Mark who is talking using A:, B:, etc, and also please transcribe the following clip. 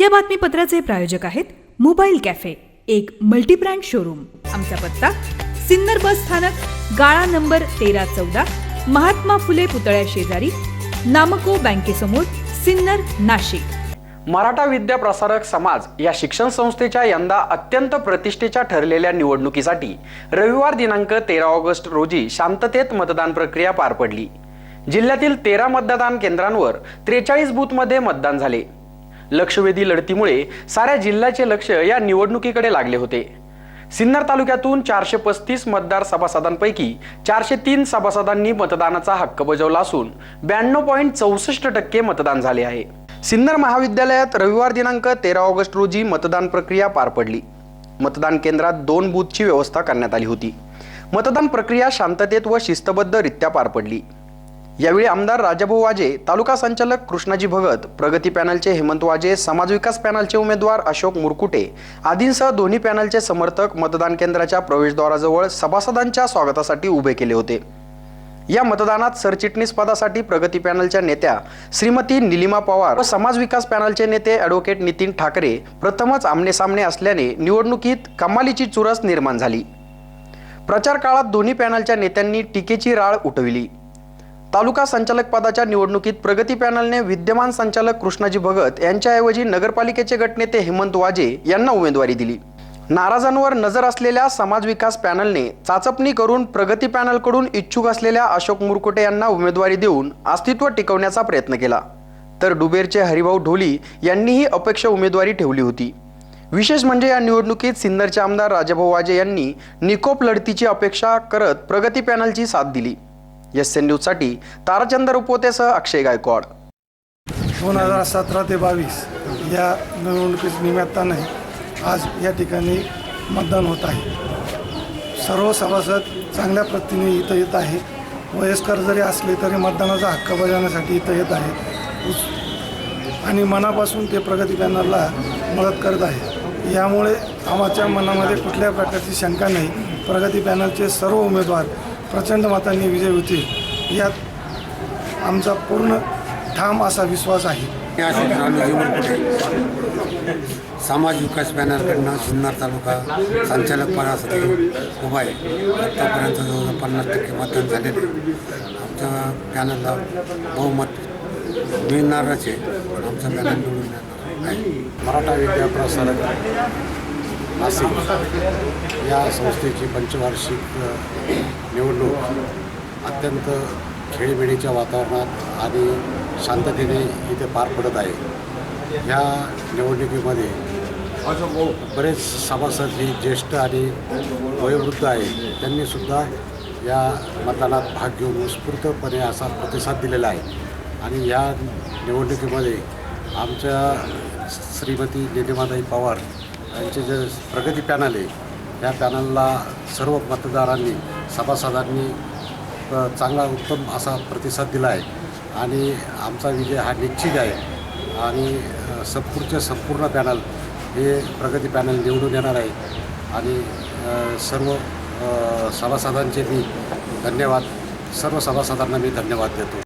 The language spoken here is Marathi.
A: या बातमीपत्राचे प्रायोजक आहेत मोबाईल कॅफे एक मल्टीब्रँड शोरूम. आमचा पत्ता सिन्नर बस स्थानक गाळा नंबर तेरा चौदा महात्मा फुले पुतळ्या शेजारी नामको बँकेसमोर सिन्नर नाशिक.
B: मराठा विद्या प्रसारक समाज या शिक्षण संस्थेच्या यंदा अत्यंत प्रतिष्ठेच्या ठरलेल्या निवडणुकीसाठी रविवार दिनांक तेरा ऑगस्ट रोजी शांततेत मतदान प्रक्रिया पार पडली. जिल्ह्यातील तेरा मतदान केंद्रांवर त्रेचाळीस बूथमध्ये मतदान झाले. लक्षवेधी लढतीमुळे साऱ्या जिल्ह्याचे लक्ष या निवडणुकीकडे लागले होते. सिन्नर तालुक्यातून चारशे पस्तीस मतदार सभासदांपैकी चारशे तीन सभासदांनी मतदानाचा हक्क बजावला असून ब्याण्णव पॉईंट चौसष्ट टक्के मतदान झाले आहे. सिन्नर महाविद्यालयात रविवार दिनांक तेरा ऑगस्ट रोजी मतदान प्रक्रिया पार पडली. मतदान केंद्रात दोन बूथची व्यवस्था करण्यात आली होती. मतदान प्रक्रिया शांततेत व शिस्तबद्धरित्या पार पडली. यावेळी आमदार राजाभाऊ वाजे तालुका संचालक कृष्णाजी भगत प्रगती पॅनलचे हेमंत वाजे समाज विकास पॅनलचे उमेदवार अशोक मुरकुटे आदींसह दोन्ही पॅनलचे समर्थक मतदान केंद्राच्या प्रवेशद्वाराजवळ सभासदांच्या स्वागतासाठी उभे केले होते. या मतदानात सरचिटणीस पदासाठी प्रगती पॅनलच्या नेत्या श्रीमती निलिमा पवार व समाज विकास पॅनलचे नेते ॲडव्होकेट नितीन ठाकरे प्रथमच आमनेसामने असल्याने निवडणुकीत कमालीची चुरस निर्माण झाली. प्रचार काळात दोन्ही पॅनलच्या नेत्यांनी टीकेची राळ उठविली. तालुका संचालक पदाच्या निवडणुकीत प्रगती पॅनलने विद्यमान संचालक कृष्णाजी भगत यांच्याऐवजी नगरपालिकेचे गटनेते हेमंत वाजे यांना उमेदवारी दिली. नाराजांवर नजर असलेल्या समाज विकास पॅनलने चाचपणी करून प्रगती पॅनलकडून इच्छुक असलेल्या अशोक मुरकुटे यांना उमेदवारी देऊन अस्तित्व टिकवण्याचा प्रयत्न केला. तर डुबेरचे हरिभाऊ ढोली यांनीही अपेक्षा उमेदवारी ठेवली होती. विशेष म्हणजे या निवडणुकीत सिन्नरचे आमदार राजाभाऊ वाजे यांनी निकोप लढतीची अपेक्षा करत प्रगती पॅनलची साथ दिली. एस एन न्यूजसाठी ताराचंद्र रुपोतेसह अक्षय गायकवाड.
C: दोन हजार सतरा ते बावीस या निवडणुकीच्या निमित्ताने आज या ठिकाणी मतदान होत आहे. सर्व सभासद चांगल्या प्रतीने इथं येत आहे. वयस्कर जरी असले तरी मतदानाचा हक्क बजावण्यासाठी इथं येत आहे. आणि मनापासून ते प्रगती पॅनलला मदत करत आहे. यामुळे आमच्या मनामध्ये कुठल्या प्रकारची शंका नाही. प्रगती पॅनलचे सर्व उमेदवार प्रचंड मतांनी विजय होतील यात आमचा पूर्ण ठाम असा विश्वास आहे.
D: समाज विकास पॅनलकडनं जुन्नर तालुका संचालक पदासाठी उभा आहे. आत्तापर्यंत जवळजवळ पन्नास टक्के मतदान झालेले आहे. आमच्या पॅनलला बहुमत मिळणारच आहे पण आमचं पॅनल निवडून आहे.
E: मराठा विद्या प्रसारक नाशिक या संस्थेची पंचवार्षिक अ, निवडणूक अत्यंत खेळीमेळीच्या वातावरणात आणि शांततेने इथे पार पडत आहे. या निवडणुकीमध्ये बरेच सभासद ही ज्येष्ठ आणि वयोवृद्ध आहे त्यांनीसुद्धा या मतदानात भाग घेऊन उत्स्फूर्तपणे असा प्रतिसाद दिलेला आहे. आणि या निवडणुकीमध्ये आमच्या श्रीमती निलिमाताई पवार यांचे जे प्रगती पॅनल आहे त्या पॅनलला सर्व मतदारांनी सभासदांनी चांगला उत्तम असा प्रतिसाद दिला आहे. आणि आमचा विजय हा निश्चित आहे. आणि अ, संपूर्ण पॅनल हे प्रगती पॅनल निवडून येणार आहे. आणि सर्व सभासदांचे मी धन्यवाद सर्व सभासदांना मी धन्यवाद देतो.